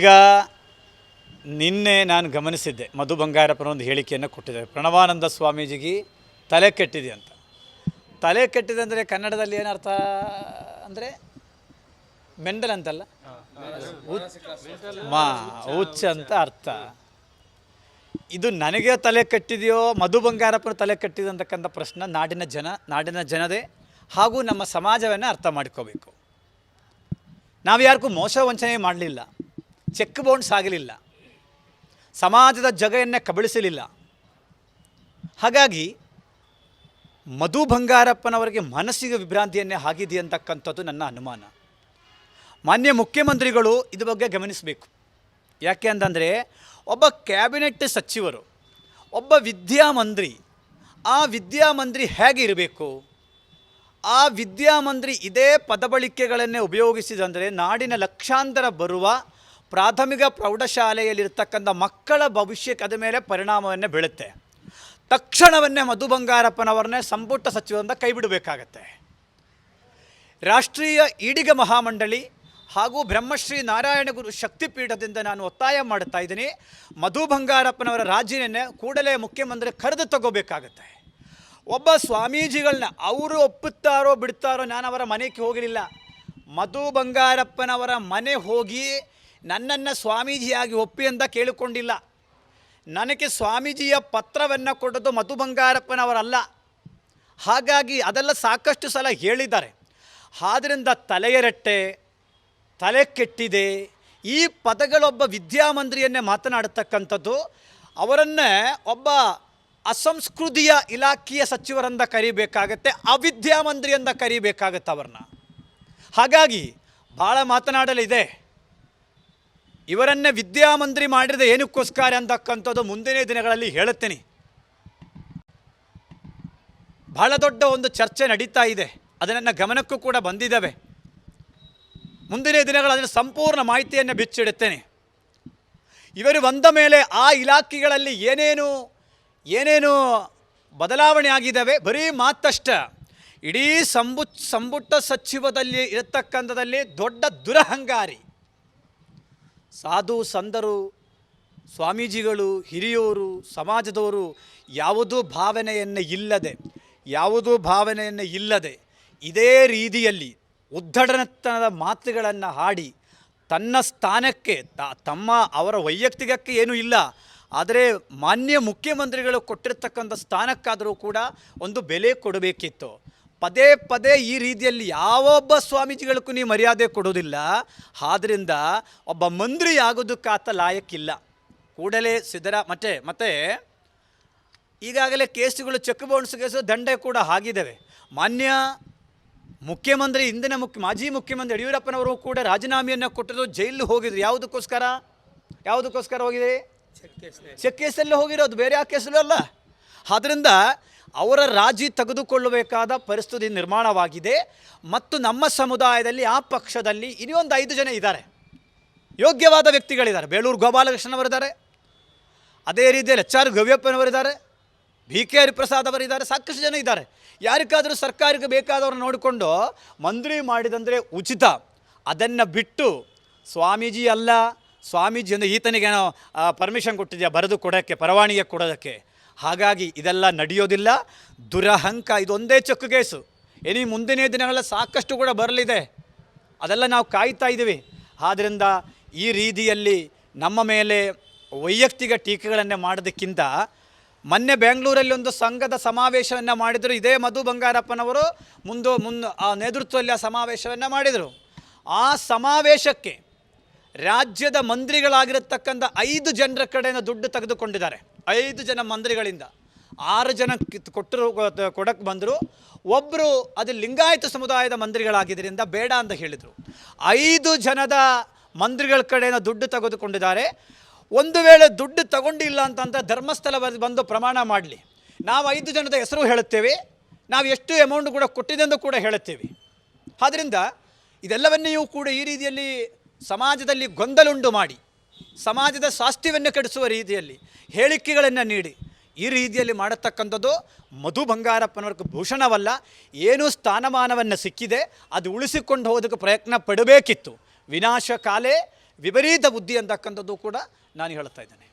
ಈಗ ನಿನ್ನೆ ನಾನು ಗಮನಿಸಿದ್ದೆ, ಮಧು ಬಂಗಾರಪ್ಪನ ಒಂದು ಹೇಳಿಕೆಯನ್ನು ಕೊಟ್ಟಿದ್ದಾರೆ. ಪ್ರಣವಾನಂದ ಸ್ವಾಮೀಜಿಗೆ ತಲೆ ಕೆಟ್ಟಿದೆ ಅಂತ. ತಲೆ ಕೆಟ್ಟಿದೆ ಅಂದರೆ ಕನ್ನಡದಲ್ಲಿ ಏನರ್ಥ ಅಂದರೆ? ಮೆಂಡಲ್ ಅಂತಲ್ಲ? ಮಾ ಹುಚ್ಚ ಅಂತ ಅರ್ಥ. ಇದು ನನಗೆ ತಲೆ ಕಟ್ಟಿದೆಯೋ, ಮಧು ಬಂಗಾರಪ್ಪನ ತಲೆ ಕಟ್ಟಿದೆ ಅಂತಕ್ಕಂಥ ಪ್ರಶ್ನೆ ನಾಡಿನ ಜನ, ನಾಡಿನ ಜನದೇ ಹಾಗೂ ನಮ್ಮ ಸಮಾಜವನ್ನು ಅರ್ಥ ಮಾಡ್ಕೋಬೇಕು. ನಾವು ಯಾರಿಗೂ ಮೋಸ ವಂಚನೆ ಮಾಡಲಿಲ್ಲ. ಚೆಕ್ ಬೌನ್ಸ್ ಆಗಲಿಲ್ಲ. ಸಮಾಜದ ಜಗೆಯನ್ನೇ ಕಬಳಿಸಲಿಲ್ಲ. ಹಾಗಾಗಿ ಮಧು ಬಂಗಾರಪ್ಪನವರಿಗೆ ಮನಸ್ಸಿಗೆ ವಿಭ್ರಾಂತಿಯನ್ನೇ ಆಗಿದೆ ಅಂತಕ್ಕಂಥದ್ದು ನನ್ನ ಅನುಮಾನ. ಮಾನ್ಯ ಮುಖ್ಯಮಂತ್ರಿಗಳು ಇದ್ರ ಬಗ್ಗೆ ಗಮನಿಸಬೇಕು. ಯಾಕೆ ಅಂತಂದರೆ ಒಬ್ಬ ಕ್ಯಾಬಿನೆಟ್ ಸಚಿವರು, ಒಬ್ಬ ವಿದ್ಯಾಮಂತ್ರಿ, ಆ ವಿದ್ಯಾಮಂತ್ರಿ ಹೇಗೆ ಇರಬೇಕು? ಆ ವಿದ್ಯಾಮಂತ್ರಿ ಇದೇ ಪದಬಳಿಕೆಗಳನ್ನೇ ಉಪಯೋಗಿಸಿದಂದರೆ ನಾಡಿನ ಲಕ್ಷಾಂತರ ಬರುವ ಪ್ರಾಥಮಿಕ ಪ್ರೌಢಶಾಲೆಯಲ್ಲಿರ್ತಕ್ಕಂಥ ಮಕ್ಕಳ ಭವಿಷ್ಯಕ್ಕೆ ಅದ ಮೇಲೆ ಪರಿಣಾಮವನ್ನೇ ಬೀಳುತ್ತೆ. ತಕ್ಷಣವನ್ನೇ ಮಧು ಬಂಗಾರಪ್ಪನವರನ್ನೇ ಸಂಪುಟ ಸಚಿವರಿಂದ ಕೈಬಿಡಬೇಕಾಗತ್ತೆ ರಾಷ್ಟ್ರೀಯ ಈಡಿಗ ಮಹಾಮಂಡಳಿ ಹಾಗೂ ಬ್ರಹ್ಮಶ್ರೀ ನಾರಾಯಣ ಗುರು ಶಕ್ತಿಪೀಠದಿಂದ ನಾನು ಒತ್ತಾಯ ಮಾಡ್ತಾ ಇದ್ದೀನಿ. ಮಧು ಬಂಗಾರಪ್ಪನವರ ರಾಜೀನೇ ಕೂಡಲೇ ಮುಖ್ಯಮಂತ್ರಿ ಕರೆದು ತಗೋಬೇಕಾಗತ್ತೆ. ಒಬ್ಬ ಸ್ವಾಮೀಜಿಗಳನ್ನ ಅವರು ಒಪ್ಪುತ್ತಾರೋ ಬಿಡ್ತಾರೋ ನಾನು ಅವರ ಮನೆಗೆ ಹೋಗಲಿಲ್ಲ. ಮಧು ಬಂಗಾರಪ್ಪನವರ ಮನೆ ಹೋಗಿ ನನ್ನನ್ನು ಸ್ವಾಮೀಜಿಯಾಗಿ ಒಪ್ಪಿ ಅಂತ ಕೇಳಿಕೊಂಡಿಲ್ಲ. ನನಗೆ ಸ್ವಾಮೀಜಿಯ ಪತ್ರವನ್ನು ಕೊಡೋದು ಮಧು ಬಂಗಾರಪ್ಪನವರಲ್ಲ. ಹಾಗಾಗಿ ಅದೆಲ್ಲ ಸಾಕಷ್ಟು ಸಲ ಹೇಳಿದ್ದಾರೆ. ಆದ್ದರಿಂದ ತಲೆಯರಟ್ಟೆ, ತಲೆ ಕೆಟ್ಟಿದೆ. ಈ ಪದಗಳೊಬ್ಬ ವಿದ್ಯಾಮಂತ್ರಿಯನ್ನೇ ಮಾತನಾಡತಕ್ಕಂಥದ್ದು ಅವರನ್ನೇ ಒಬ್ಬ ಅಸಂಸ್ಕೃತಿಯ ಇಲಾಖೆಯ ಸಚಿವರಂದ ಕರಿಬೇಕಾಗತ್ತೆ ಅವಿದ್ಯಾಮಂತ್ರಿಯಿಂದ ಕರಿಬೇಕಾಗತ್ತೆ ಅವ್ರನ್ನ. ಹಾಗಾಗಿ ಭಾಳ ಮಾತನಾಡಲಿದೆ. ಇವರನ್ನೇ ವಿದ್ಯಾಮಂತ್ರಿ ಮಾಡಿದ ಏನಕ್ಕೋಸ್ಕರ ಅಂತಕ್ಕಂಥದ್ದು ಮುಂದಿನ ದಿನಗಳಲ್ಲಿ ಹೇಳುತ್ತೇನೆ. ಬಹಳ ದೊಡ್ಡ ಒಂದು ಚರ್ಚೆ ನಡೀತಾ ಇದೆ. ಅದು ನನ್ನ ಗಮನಕ್ಕೂ ಕೂಡ ಬಂದಿದ್ದಾವೆ. ಮುಂದಿನ ದಿನಗಳಲ್ಲಿ ಸಂಪೂರ್ಣ ಮಾಹಿತಿಯನ್ನು ಬಿಚ್ಚಿಡುತ್ತೇನೆ. ಇವರು ಬಂದ ಮೇಲೆ ಆ ಇಲಾಖೆಗಳಲ್ಲಿ ಏನೇನು ಏನೇನು ಬದಲಾವಣೆ ಆಗಿದ್ದಾವೆ? ಬರೀ ಮಾತಷ್ಟ. ಇಡೀ ಸಂಬು, ಸಂಪುಟ ಸಚಿವದಲ್ಲಿ ಇರತಕ್ಕಂಥದ್ದಲ್ಲಿ ದೊಡ್ಡ ದುರಹಂಗಾರಿ ಸಾಧು ಸಂದರು ಸ್ವಾಮೀಜಿಗಳು, ಹಿರಿಯೋರು, ಸಮಾಜದವರು ಯಾವುದೂ ಭಾವನೆಯನ್ನು ಇಲ್ಲದೆ, ಯಾವುದೂ ಭಾವನೆಯನ್ನು ಇಲ್ಲದೆ ಇದೇ ರೀತಿಯಲ್ಲಿ ಉದ್ದಡನತನದ ಮಾತುಗಳನ್ನು ಹಾಡಿ ತನ್ನ ಸ್ಥಾನಕ್ಕೆ ತಮ್ಮ ಅವರ ವೈಯಕ್ತಿಕಕ್ಕೆ ಏನೂ ಇಲ್ಲ, ಆದರೆ ಮಾನ್ಯ ಮುಖ್ಯಮಂತ್ರಿಗಳು ಕೊಟ್ಟಿರ್ತಕ್ಕಂಥ ಸ್ಥಾನಕ್ಕಾದರೂ ಕೂಡ ಒಂದು ಬೆಲೆ ಕೊಡಬೇಕಿತ್ತು. ಪದೇ ಪದೇ ಈ ರೀತಿಯಲ್ಲಿ ಯಾವೊಬ್ಬ ಸ್ವಾಮೀಜಿಗಳಿಗೂ ನೀವು ಮರ್ಯಾದೆ ಕೊಡೋದಿಲ್ಲ ಆದ್ದರಿಂದ ಒಬ್ಬ ಮಂತ್ರಿ ಆಗೋದಕ್ಕಾತ ಲಾಯಕ್ಕಿಲ್ಲ ಕೂಡಲೇ ಸಿದ್ದರಾ ಮತ್ತೆ ಮತ್ತೆ ಈಗಾಗಲೇ ಕೇಸುಗಳು ಚೆಕ್ ಬೌನ್ಸ್ ಕೇಸು ದಂಡೆ ಕೂಡ ಆಗಿದ್ದಾವೆ. ಮಾನ್ಯ ಮುಖ್ಯಮಂತ್ರಿ ಇಂದಿನ ಮುಖ್ಯ ಮಾಜಿ ಮುಖ್ಯಮಂತ್ರಿ ಯಡಿಯೂರಪ್ಪನವರು ಕೂಡ ರಾಜೀನಾಮೆಯನ್ನು ಕೊಟ್ಟರು ಜೈಲು ಹೋಗಿದ್ರು. ಯಾವುದಕ್ಕೋಸ್ಕರ? ಯಾವುದಕ್ಕೋಸ್ಕರ ಹೋಗಿದೆ? ಚೆಕ್ ಕೇಸಲ್ಲಿ. ಹೋಗಿರೋದು ಬೇರೆ ಯಾವ ಕೇಸಲ್ಲೂ ಅಲ್ಲ. ಆದ್ದರಿಂದ ಅವರ ರಾಜಿ ತೆಗೆದುಕೊಳ್ಳಬೇಕಾದ ಪರಿಸ್ಥಿತಿ ನಿರ್ಮಾಣವಾಗಿದೆ ಮತ್ತು ನಮ್ಮ ಸಮುದಾಯದಲ್ಲಿ ಆ ಪಕ್ಷದಲ್ಲಿ ಇನ್ನೊಂದು ಐದು ಜನ ಇದ್ದಾರೆ. ಯೋಗ್ಯವಾದ ವ್ಯಕ್ತಿಗಳಿದ್ದಾರೆ. ಬೇಳೂರು ಗೋಪಾಲಕೃಷ್ಣನವರಿದ್ದಾರೆ ಅದೇ ರೀತಿಯಲ್ಲಿ ಎಚ್ ಆರ್ ಗವ್ಯಪ್ಪನವರಿದ್ದಾರೆ ಬಿ ಕೆ ಹರಿಪ್ರಸಾದ್ ಅವರಿದ್ದಾರೆ. ಸಾಕಷ್ಟು ಜನ ಇದ್ದಾರೆ. ಯಾರಿಗಾದರೂ ಸರ್ಕಾರಕ್ಕೆ ಬೇಕಾದವ್ರನ್ನ ನೋಡಿಕೊಂಡು ಮಂತ್ರಿ ಮಾಡಿದಂದರೆ ಉಚಿತ. ಅದನ್ನು ಬಿಟ್ಟು ಸ್ವಾಮೀಜಿ ಅಲ್ಲ. ಸ್ವಾಮೀಜಿ ಅಂದರೆ ಈತನಿಗೇನೋ ಪರ್ಮಿಷನ್ ಕೊಟ್ಟಿದೆಯಾ? ಬರೆದು ಕೊಡೋಕ್ಕೆ, ಪರವಾನಿಗೆ ಕೊಡೋದಕ್ಕೆ. ಹಾಗಾಗಿ ಇದೆಲ್ಲ ನಡೆಯೋದಿಲ್ಲ. ದುರಹಂಕ, ಇದೊಂದೇ ಚೊಕ್ಕು ಕೇಸು. ಇനി ಮುಂದಿನ ದಿನಗಳ ಸಾಕಷ್ಟು ಕೂಡ ಬರಲಿದೆ. ಅದೆಲ್ಲ ನಾವು ಕಾಯ್ತಾ ಇದ್ದೀವಿ. ಆದ್ದರಿಂದ ಈ ರೀತಿಯಲ್ಲಿ ನಮ್ಮ ಮೇಲೆ ವೈಯಕ್ತಿಕ ಟೀಕೆಗಳನ್ನೇ ಮಾಡೋದಕ್ಕಿಂತ ಮೊನ್ನೆ ಬೆಂಗಳೂರಲ್ಲಿ ಒಂದು ಸಂಘದ ಸಮಾವೇಶವನ್ನು ಮಾಡಿದರು. ಇದೇ ಮಧು ಬಂಗಾರಪ್ಪನವರು ಮುಂದೆ ಮುಂದೆ, ಆ ನೇತೃತ್ವದಲ್ಲಿ ಆ ಸಮಾವೇಶವನ್ನು ಮಾಡಿದರು. ಆ ಸಮಾವೇಶಕ್ಕೆ ರಾಜ್ಯದ ಮಂತ್ರಿಗಳಾಗಿರತಕ್ಕಂಥ ಐದು ಜನರ ಕಡೆಯಿಂದ ದುಡ್ಡು ತೆಗೆದುಕೊಂಡಿದ್ದಾರೆ. ಐದು ಜನ ಮಂತ್ರಿಗಳಿಂದ ಆರು ಜನ ಕೊಟ್ಟರು ಕೊಡಕ್ಕೆ ಬಂದರು. ಒಬ್ಬರು ಅದು ಲಿಂಗಾಯತ ಸಮುದಾಯದ ಮಂತ್ರಿಗಳಾಗಿದ್ದರಿಂದ ಬೇಡ ಅಂತ ಹೇಳಿದರು. ಐದು ಜನದ ಮಂತ್ರಿಗಳ ಕಡೆಯಿಂದ ದುಡ್ಡು ತೆಗೆದುಕೊಂಡಿದ್ದಾರೆ. ಒಂದು ವೇಳೆ ದುಡ್ಡು ತಗೊಂಡಿಲ್ಲ ಅಂತಂದರೆ ಧರ್ಮಸ್ಥಳ ಬಂದು ಪ್ರಮಾಣ ಮಾಡಲಿ. ನಾವು ಐದು ಜನದ ಹೆಸರು ಹೇಳುತ್ತೇವೆ. ನಾವು ಎಷ್ಟು ಅಮೌಂಟ್ ಕೂಡ ಕೊಟ್ಟಿದೆ ಕೂಡ ಹೇಳುತ್ತೇವೆ. ಆದ್ದರಿಂದ ಇದೆಲ್ಲವನ್ನೆಯೂ ಕೂಡ ಈ ರೀತಿಯಲ್ಲಿ ಸಮಾಜದಲ್ಲಿ ಗೊಂದಲುಂಡು ಮಾಡಿ, ಸಮಾಜದ ಸ್ವಾಸ್ಥ್ಯವನ್ನು ಕೆಡಿಸುವ ರೀತಿಯಲ್ಲಿ ಹೇಳಿಕೆಗಳನ್ನು ನೀಡಿ, ಈ ರೀತಿಯಲ್ಲಿ ಮಾಡತಕ್ಕಂಥದ್ದು ಮಧು ಬಂಗಾರಪ್ಪನವರ್ಗ ಭೂಷಣವಲ್ಲ, ಏನು ಸ್ಥಾನಮಾನವನ್ನು ಸಿಕ್ಕಿದೆ, ಅದು ಉಳಿಸಿಕೊಂಡು ಹೋಗೋದಕ್ಕೆ ಪ್ರಯತ್ನ ಪಡಬೇಕಿತ್ತು. ವಿನಾಶ ಕಾಲೇ ವಿಪರೀತ ಬುದ್ಧಿ ಅಂತಕ್ಕಂಥದ್ದು ಕೂಡ ನಾನು ಹೇಳ್ತಾ ಇದ್ದೇನೆ.